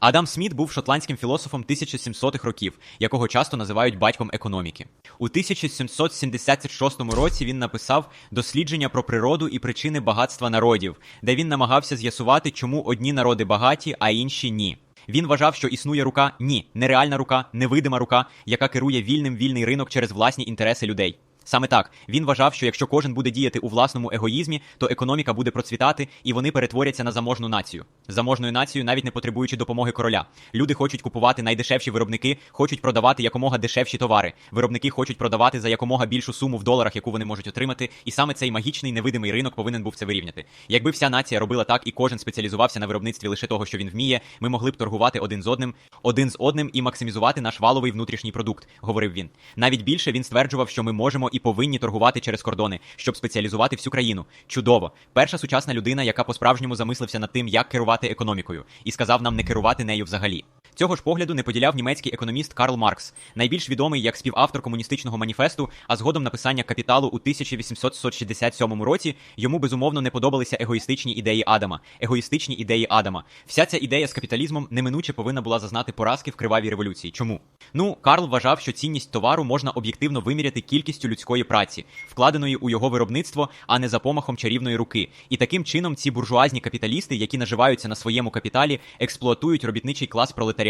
Адам Сміт був шотландським філософом 1700-х років, якого часто називають батьком економіки. У 1776 році він написав дослідження про природу і причини багатства народів, де він намагався з'ясувати, чому одні народи багаті, а інші ні. Він вважав, що існує рука ні, нереальна рука, невидима рука, яка керує вільним вільний ринок через власні інтереси людей. Саме так він вважав, що якщо кожен буде діяти у власному егоїзмі, то економіка буде процвітати і вони перетворяться на заможну націю. Заможною нацією, навіть не потребуючи допомоги короля. Люди хочуть купувати найдешевші виробники, хочуть продавати якомога дешевші товари. Виробники хочуть продавати за якомога більшу суму в доларах, яку вони можуть отримати. І саме цей магічний невидимий ринок повинен був це вирівняти. Якби вся нація робила так, і кожен спеціалізувався на виробництві лише того, що він вміє, ми могли б торгувати один з одним, один з одним і максимізувати наш валовий внутрішній продукт, говорив він. Навіть більше він стверджував, що ми можемо і повинні торгувати через кордони, щоб спеціалізувати всю країну. Чудово! Перша сучасна людина, яка по-справжньому замислився над тим, як керувати економікою, і сказав нам не керувати нею взагалі. Цього ж погляду не поділяв німецький економіст Карл Маркс, найбільш відомий як співавтор комуністичного маніфесту, а згодом написання капіталу у 1867 році йому безумовно не подобалися егоїстичні ідеї Адама. Егоїстичні ідеї Адама. Вся ця ідея з капіталізмом неминуче повинна була зазнати поразки в кривавій революції. Чому? Ну, Карл вважав, що цінність товару можна об'єктивно виміряти кількістю людської праці, вкладеної у його виробництво, а не за помахом чарівної руки. І таким чином ці буржуазні капіталісти, які наживаються на своєму капіталі, експлуатують робітничий клас пролетаріату,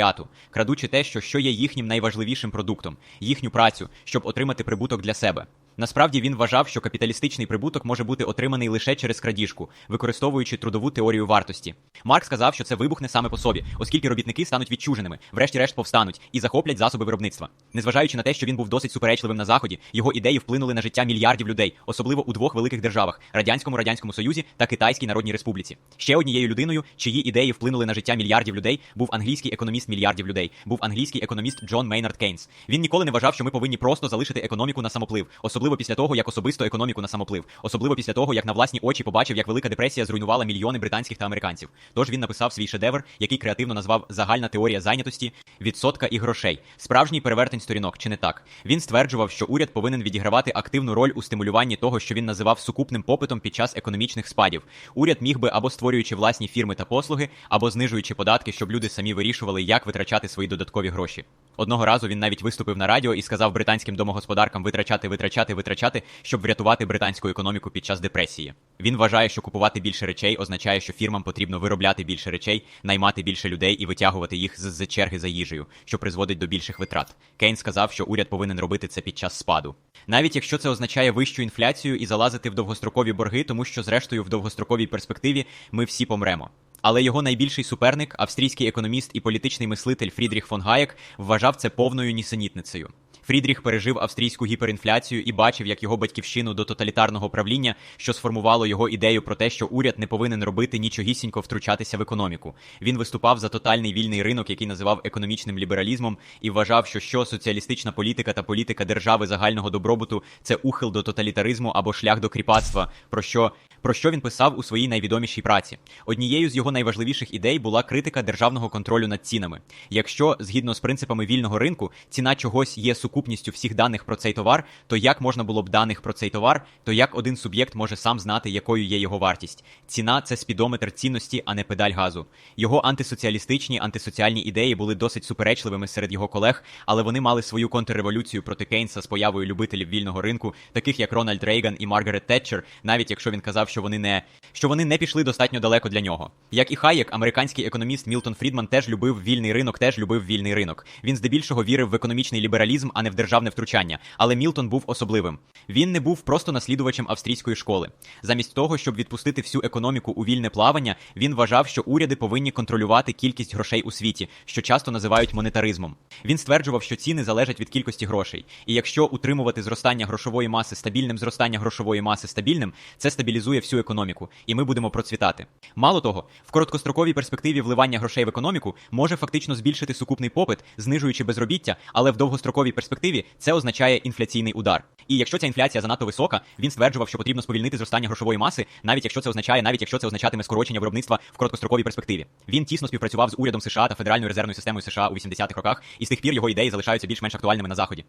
крадучи те, що, що є їхнім найважливішим продуктом, їхню працю, щоб отримати прибуток для себе. Насправді він вважав, що капіталістичний прибуток може бути отриманий лише через крадіжку, використовуючи трудову теорію вартості. Марк сказав, що це вибухне саме по собі, оскільки робітники стануть відчуженими, врешті-решт повстануть і захоплять засоби виробництва. Незважаючи на те, що він був досить суперечливим на заході, його ідеї вплинули на життя мільярдів людей, особливо у двох великих державах радянському радянському союзі та Китайській Народній Республіці. Ще однією людиною, чиї ідеї вплинули на життя мільярдів людей, був англійський економіст мільярдів людей, був англійський економіст Джон Мейнард Кейнс. Він ніколи не вважав, що ми повинні просто залишити економіку на самоплив, особливо після того, як особисто економіку на самоплив, особливо після того, як на власні очі побачив, як велика депресія зруйнувала мільйони британських та американців. Тож він написав свій шедевр, який креативно назвав Загальна теорія зайнятості, відсотка і грошей. Справжній перевертень сторінок, чи не так? Він стверджував, що уряд повинен відігравати активну роль у стимулюванні того, що він називав сукупним попитом під час економічних спадів. Уряд міг би або створюючи власні фірми та послуги, або знижуючи податки, щоб люди самі вирішували, як витрачати свої додаткові гроші. Одного разу він навіть виступив на радіо і сказав британським домогосподаркам витрачати, витрачати, витрачати, щоб врятувати британську економіку під час депресії. Він вважає, що купувати більше речей означає, що фірмам потрібно виробляти більше речей, наймати більше людей і витягувати їх з, з черги за їжею, що призводить до більших витрат. Кейн сказав, що уряд повинен робити це під час спаду. Навіть якщо це означає вищу інфляцію і залазити в довгострокові борги, тому що, зрештою, в довгостроковій перспективі ми всі помремо. Але його найбільший суперник, австрійський економіст і політичний мислитель Фрідріх фон Гаєк, вважав це повною нісенітницею. Фрідріх пережив австрійську гіперінфляцію і бачив, як його батьківщину до тоталітарного правління, що сформувало його ідею про те, що уряд не повинен робити нічогісінько втручатися в економіку. Він виступав за тотальний вільний ринок, який називав економічним лібералізмом, і вважав, що що соціалістична політика та політика держави загального добробуту це ухил до тоталітаризму або шлях до кріпацтва, про що про що він писав у своїй найвідомішій праці. Однією з його найважливіших ідей була критика державного контролю над цінами. Якщо згідно з принципами вільного ринку ціна чогось є сукупністю всіх даних про цей товар, то як можна було б даних про цей товар, то як один суб'єкт може сам знати, якою є його вартість? Ціна це спідометр цінності, а не педаль газу. Його антисоціалістичні, антисоціальні ідеї були досить суперечливими серед його колег, але вони мали свою контрреволюцію проти Кейнса з появою любителів вільного ринку, таких як Рональд Рейган і Маргарет Тетчер, навіть якщо він казав, що вони не що вони не пішли достатньо далеко для нього. Як і Хаєк, американський економіст Мілтон Фрідман теж любив вільний ринок, теж любив вільний ринок. Він здебільшого вірив в економічний лібералізм, а не в державне втручання. Але Мілтон був особливим. Він не був просто наслідувачем австрійської школи. Замість того, щоб відпустити всю економіку у вільне плавання, він вважав, що уряди повинні контролювати кількість грошей у світі, що часто називають монетаризмом. Він стверджував, що ціни залежать від кількості грошей. І якщо утримувати зростання грошової маси стабільним, зростання грошової маси стабільним, це стабілізує всю економіку, і ми будемо процвітати. Мало того, в короткостроковій перспективі вливання грошей в економіку може фактично збільшити сукупний попит, знижуючи безробіття, але в довгостроковій перспективі це означає інфляційний удар. І якщо ця інфляція занадто висока, він стверджував, що потрібно сповільнити зростання грошової маси, навіть якщо це означає, навіть якщо це означатиме скорочення виробництва в короткостроковій перспективі. Він тісно співпрацював з урядом США та Федеральною резервною системою США у 80-х роках, і з тих пір його ідеї залишаються більш-менш актуальними на заході.